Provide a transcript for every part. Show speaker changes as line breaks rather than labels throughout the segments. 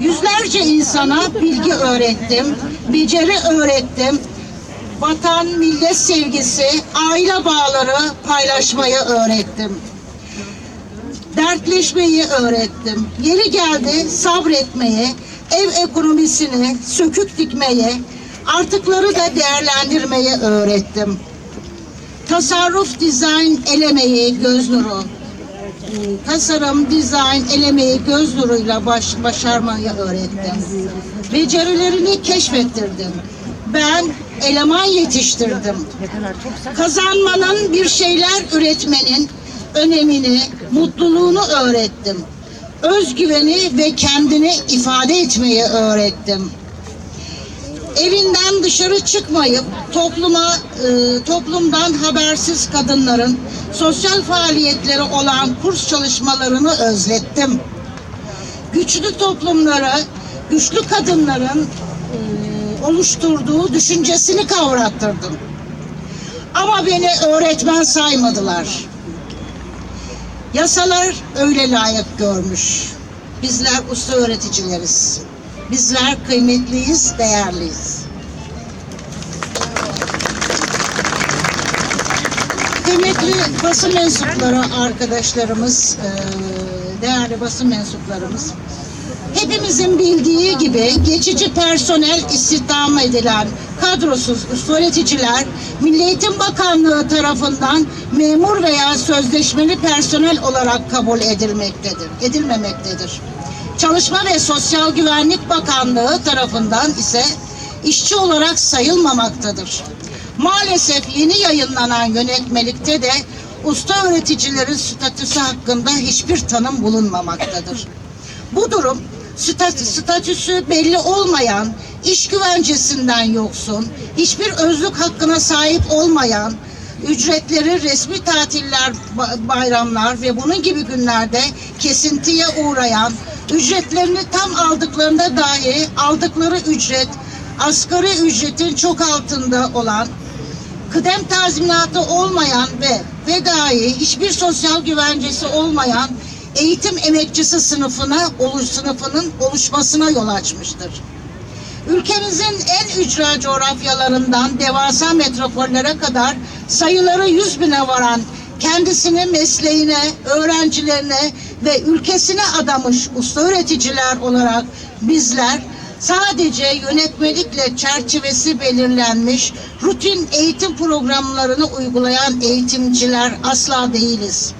Yüzlerce insana bilgi öğrettim, beceri öğrettim. Vatan, millet sevgisi, aile bağları paylaşmayı öğrettim. Dertleşmeyi öğrettim. Yeri geldi sabretmeyi, ev ekonomisini sökük dikmeyi, artıkları da değerlendirmeyi öğrettim. Tasarruf, dizayn, elemeyi, göz nuru. Tasarım, dizayn, elemeyi göz nuruyla baş, başarmayı öğrettim. Becerilerini keşfettirdim. Ben eleman yetiştirdim. Kazanmanın, bir şeyler üretmenin önemini, mutluluğunu öğrettim. Özgüveni ve kendini ifade etmeyi öğrettim evinden dışarı çıkmayıp topluma e, toplumdan habersiz kadınların sosyal faaliyetleri olan kurs çalışmalarını özlettim. Güçlü toplumlara, güçlü kadınların e, oluşturduğu düşüncesini kavrattırdım. Ama beni öğretmen saymadılar. Yasalar öyle layık görmüş. Bizler usta öğreticileriz. Bizler kıymetliyiz, değerliyiz. Kıymetli basın mensupları arkadaşlarımız, eee, değerli basın mensuplarımız, hepimizin bildiği gibi geçici personel istihdam edilen kadrosuz öğreticiler Milli Eğitim Bakanlığı tarafından memur veya sözleşmeli personel olarak kabul edilmektedir, edilmemektedir. Çalışma ve Sosyal Güvenlik Bakanlığı tarafından ise işçi olarak sayılmamaktadır. Maalesef yeni yayınlanan yönetmelikte de usta öğreticilerin statüsü hakkında hiçbir tanım bulunmamaktadır. Bu durum statü, statüsü belli olmayan, iş güvencesinden yoksun, hiçbir özlük hakkına sahip olmayan, ücretleri resmi tatiller, ba- bayramlar ve bunun gibi günlerde kesintiye uğrayan, ücretlerini tam aldıklarında dahi aldıkları ücret asgari ücretin çok altında olan, kıdem tazminatı olmayan ve ve dahi hiçbir sosyal güvencesi olmayan eğitim emekçisi sınıfına oluş sınıfının oluşmasına yol açmıştır. Ülkemizin en ücra coğrafyalarından devasa metropollere kadar sayıları yüz bine varan kendisini mesleğine, öğrencilerine ve ülkesine adamış usta öğreticiler olarak bizler sadece yönetmelikle çerçevesi belirlenmiş rutin eğitim programlarını uygulayan eğitimciler asla değiliz.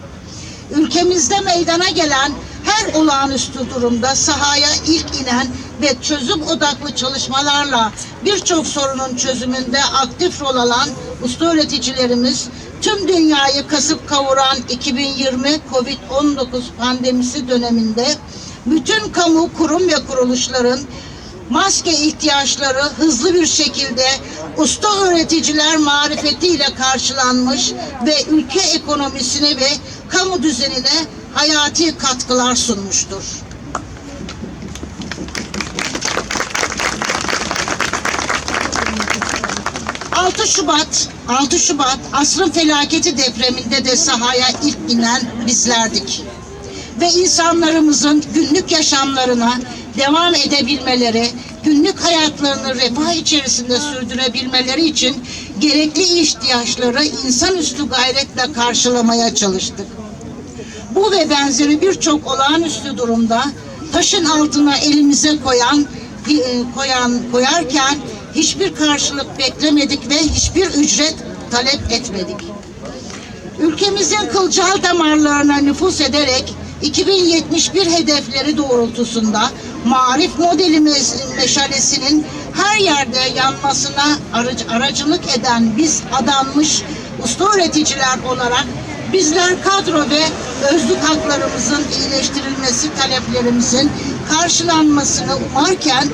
Ülkemizde meydana gelen her olağanüstü durumda sahaya ilk inen ve çözüm odaklı çalışmalarla birçok sorunun çözümünde aktif rol alan usta öğreticilerimiz tüm dünyayı kasıp kavuran 2020 Covid-19 pandemisi döneminde bütün kamu kurum ve kuruluşların maske ihtiyaçları hızlı bir şekilde usta öğreticiler marifetiyle karşılanmış ve ülke ekonomisine ve kamu düzenine hayati katkılar sunmuştur. ...6 Şubat, 6 Şubat asrın felaketi depreminde de sahaya ilk inen bizlerdik ve insanlarımızın günlük yaşamlarına devam edebilmeleri, günlük hayatlarını refah içerisinde sürdürebilmeleri için gerekli ihtiyaçları insanüstü gayretle karşılamaya çalıştık. Bu ve benzeri birçok olağanüstü durumda taşın altına elimize koyan e, koyan koyarken hiçbir karşılık beklemedik ve hiçbir ücret talep etmedik. Ülkemizin kılcal damarlarına nüfus ederek 2071 hedefleri doğrultusunda marif modelimiz meşalesinin her yerde yanmasına aracı, aracılık eden biz adanmış usta öğreticiler olarak bizler kadro ve özlük haklarımızın iyileştirilmesi taleplerimizin karşılanmasını umarken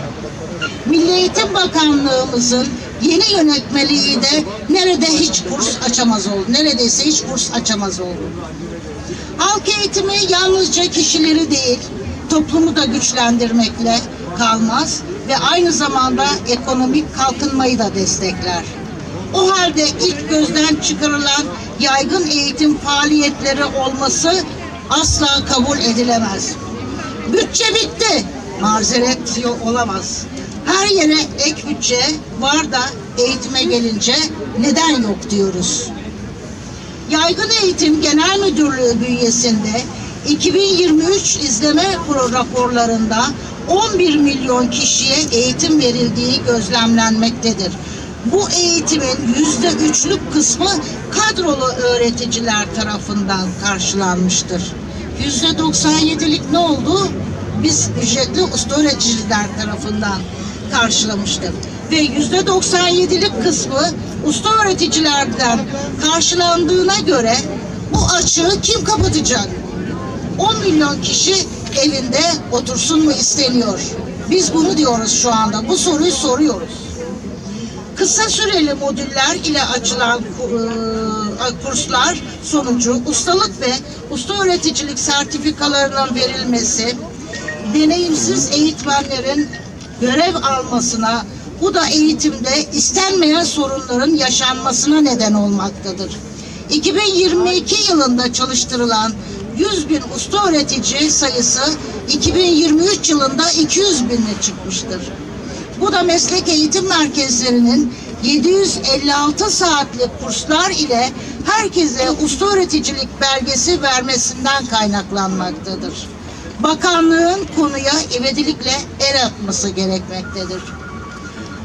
Milli Eğitim Bakanlığımızın yeni yönetmeliği de nerede hiç kurs açamaz oldu. Neredeyse hiç kurs açamaz oldu. Halk eğitimi yalnızca kişileri değil, toplumu da güçlendirmekle kalmaz ve aynı zamanda ekonomik kalkınmayı da destekler. O halde ilk gözden çıkarılan yaygın eğitim faaliyetleri olması asla kabul edilemez. Bütçe bitti. Mazeret olamaz. Her yere ek bütçe var da eğitime gelince neden yok diyoruz. Yaygın Eğitim Genel Müdürlüğü bünyesinde 2023 izleme raporlarında 11 milyon kişiye eğitim verildiği gözlemlenmektedir. Bu eğitimin yüzde üçlük kısmı kadrolu öğreticiler tarafından karşılanmıştır. Yüzde 97'lik ne oldu? Biz ücretli usta öğreticiler tarafından karşılamıştık. Ve yüzde 97'lik kısmı usta öğreticilerden karşılandığına göre bu açığı kim kapatacak? 10 milyon kişi evinde otursun mu isteniyor? Biz bunu diyoruz şu anda. Bu soruyu soruyoruz. Kısa süreli modüller ile açılan e, kurslar sonucu ustalık ve usta öğreticilik sertifikalarının verilmesi, deneyimsiz eğitmenlerin görev almasına, bu da eğitimde istenmeyen sorunların yaşanmasına neden olmaktadır. 2022 yılında çalıştırılan 100 bin usta öğretici sayısı 2023 yılında 200 bine çıkmıştır. Bu da meslek eğitim merkezlerinin 756 saatlik kurslar ile herkese usta öğreticilik belgesi vermesinden kaynaklanmaktadır. Bakanlığın konuya ivedilikle el atması gerekmektedir.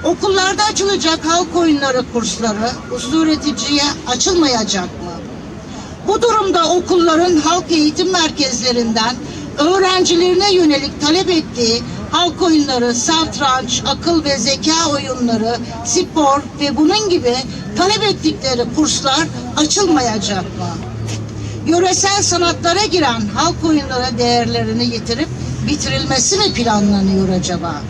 Okullarda açılacak halk oyunları kursları usta öğreticiye açılmayacak mı? Bu durumda okulların halk eğitim merkezlerinden öğrencilerine yönelik talep ettiği halk oyunları, satranç, akıl ve zeka oyunları, spor ve bunun gibi talep ettikleri kurslar açılmayacak mı? Yöresel sanatlara giren halk oyunları değerlerini yitirip bitirilmesi mi planlanıyor acaba?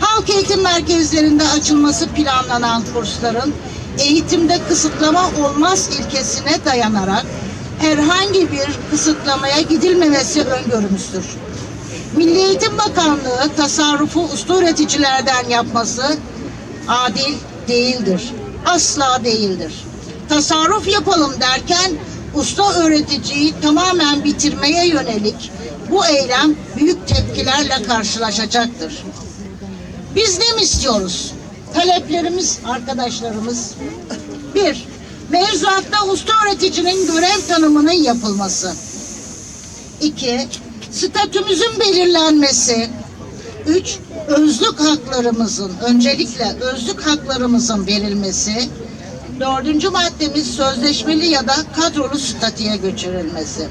Halk eğitim merkezlerinde açılması planlanan kursların eğitimde kısıtlama olmaz ilkesine dayanarak herhangi bir kısıtlamaya gidilmemesi öngörümüzdür. Milli Eğitim Bakanlığı tasarrufu usta öğreticilerden yapması adil değildir. Asla değildir. Tasarruf yapalım derken usta öğreticiyi tamamen bitirmeye yönelik bu eylem büyük tepkilerle karşılaşacaktır. Biz ne mi istiyoruz? Taleplerimiz arkadaşlarımız. Bir, mevzuatta usta öğreticinin görev tanımının yapılması. İki, statümüzün belirlenmesi. Üç, özlük haklarımızın, öncelikle özlük haklarımızın verilmesi. Dördüncü maddemiz sözleşmeli ya da kadrolu statüye geçirilmesi.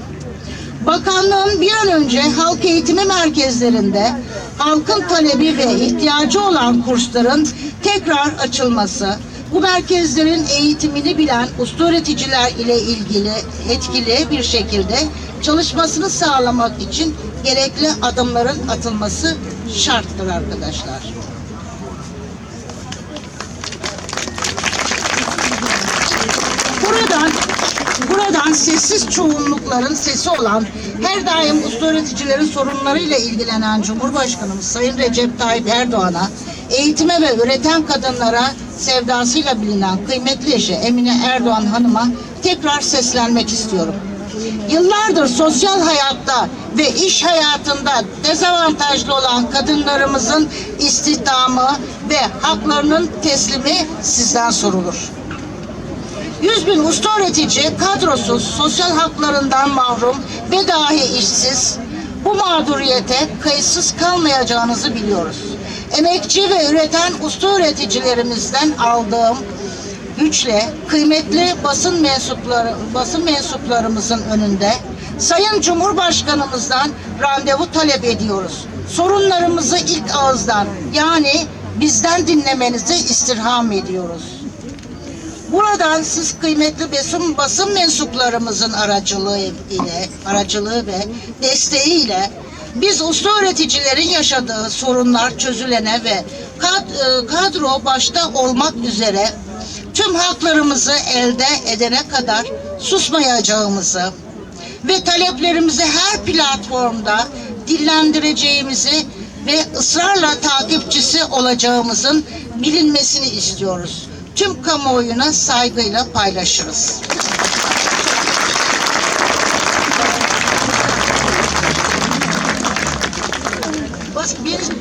Bakanlığın bir an önce halk eğitimi merkezlerinde halkın talebi ve ihtiyacı olan kursların tekrar açılması, bu merkezlerin eğitimini bilen usta öğreticiler ile ilgili etkili bir şekilde çalışmasını sağlamak için gerekli adımların atılması şarttır arkadaşlar. Buradan buradan sessiz çoğunlukların sesi olan her daim usta öğreticilerin sorunlarıyla ilgilenen Cumhurbaşkanımız Sayın Recep Tayyip Erdoğan'a eğitime ve üreten kadınlara sevdasıyla bilinen kıymetli eşi Emine Erdoğan Hanım'a tekrar seslenmek istiyorum. Yıllardır sosyal hayatta ve iş hayatında dezavantajlı olan kadınlarımızın istihdamı ve haklarının teslimi sizden sorulur. 100 bin usta öğretici kadrosuz, sosyal haklarından mahrum ve dahi işsiz bu mağduriyete kayıtsız kalmayacağınızı biliyoruz. Emekçi ve üreten usta öğreticilerimizden aldığım güçle kıymetli basın mensupları basın mensuplarımızın önünde Sayın Cumhurbaşkanımızdan randevu talep ediyoruz. Sorunlarımızı ilk ağızdan yani bizden dinlemenizi istirham ediyoruz. Buradan siz kıymetli basın, basın mensuplarımızın aracılığı ile, aracılığı ve desteğiyle biz usta öğreticilerin yaşadığı sorunlar çözülene ve e, kadro başta olmak üzere tüm haklarımızı elde edene kadar susmayacağımızı ve taleplerimizi her platformda dillendireceğimizi ve ısrarla takipçisi olacağımızın bilinmesini istiyoruz. Tüm kamuoyuna saygıyla paylaşırız.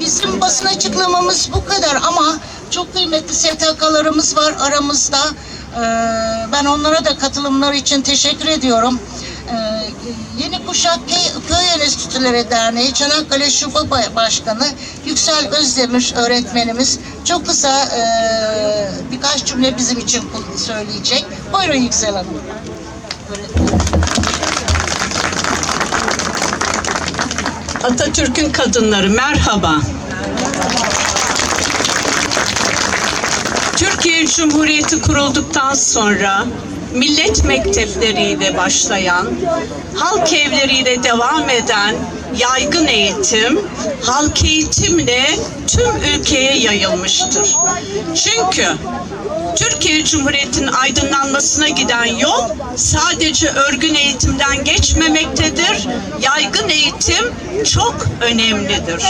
Bizim basın açıklamamız bu kadar ama çok kıymetli STK'larımız var aramızda. Ee, ben onlara da katılımları için teşekkür ediyorum. Ee, Yeni Kuşak Köy, Köy Enstitüleri Derneği Çanakkale Şube Ba- Başkanı Yüksel Özdemir öğretmenimiz çok kısa e, birkaç cümle bizim için söyleyecek. Buyurun Yüksel Hanım.
Atatürk'ün kadınları merhaba. Türkiye Cumhuriyeti kurulduktan sonra millet mektepleriyle başlayan, halk evleriyle devam eden yaygın eğitim, halk eğitimle tüm ülkeye yayılmıştır. Çünkü Türkiye Cumhuriyeti'nin aydınlanmasına giden yol sadece örgün eğitimden geçmemektedir. Yaygın eğitim çok önemlidir.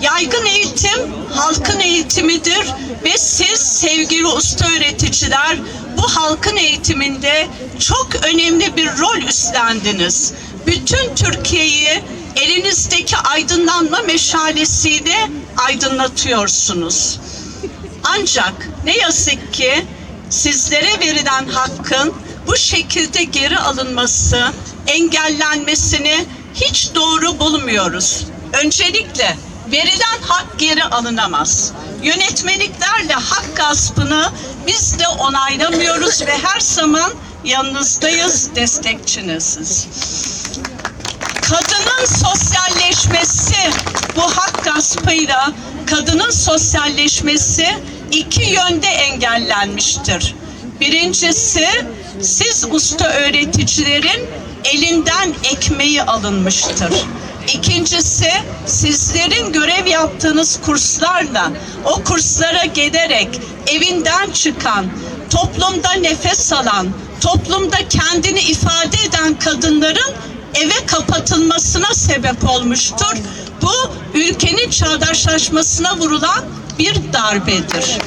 Yaygın eğitim halkın eğitimidir ve siz sevgili usta öğreticiler bu halkın eğitiminde çok önemli bir rol üstlendiniz. Bütün Türkiye'yi elinizdeki aydınlanma meşalesiyle aydınlatıyorsunuz. Ancak ne yazık ki sizlere verilen hakkın bu şekilde geri alınması, engellenmesini hiç doğru bulmuyoruz. Öncelikle verilen hak geri alınamaz. Yönetmeliklerle hak gaspını biz de onaylamıyoruz ve her zaman yanınızdayız, destekçiniziz kadının sosyalleşmesi bu hak gaspıyla kadının sosyalleşmesi iki yönde engellenmiştir. Birincisi siz usta öğreticilerin elinden ekmeği alınmıştır. İkincisi sizlerin görev yaptığınız kurslarla o kurslara gelerek evinden çıkan, toplumda nefes alan, toplumda kendini ifade eden kadınların eve kapatılmasına sebep olmuştur. Bu ülkenin çağdaşlaşmasına vurulan bir darbedir.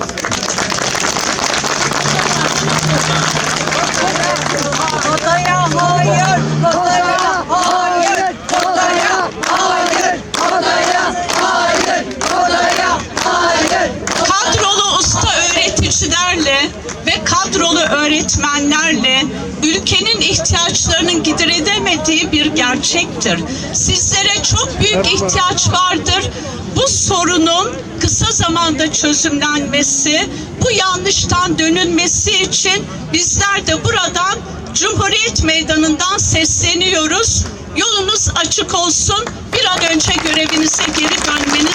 Kadrolu öğretmenlerle ülkenin ihtiyaçlarının giderilemediği bir gerçektir. Sizlere çok büyük ihtiyaç vardır. Bu sorunun kısa zamanda çözümlenmesi, bu yanlıştan dönülmesi için bizler de buradan Cumhuriyet Meydanı'ndan sesleniyoruz. Yolunuz açık olsun. Bir an önce görevinize geri dönmek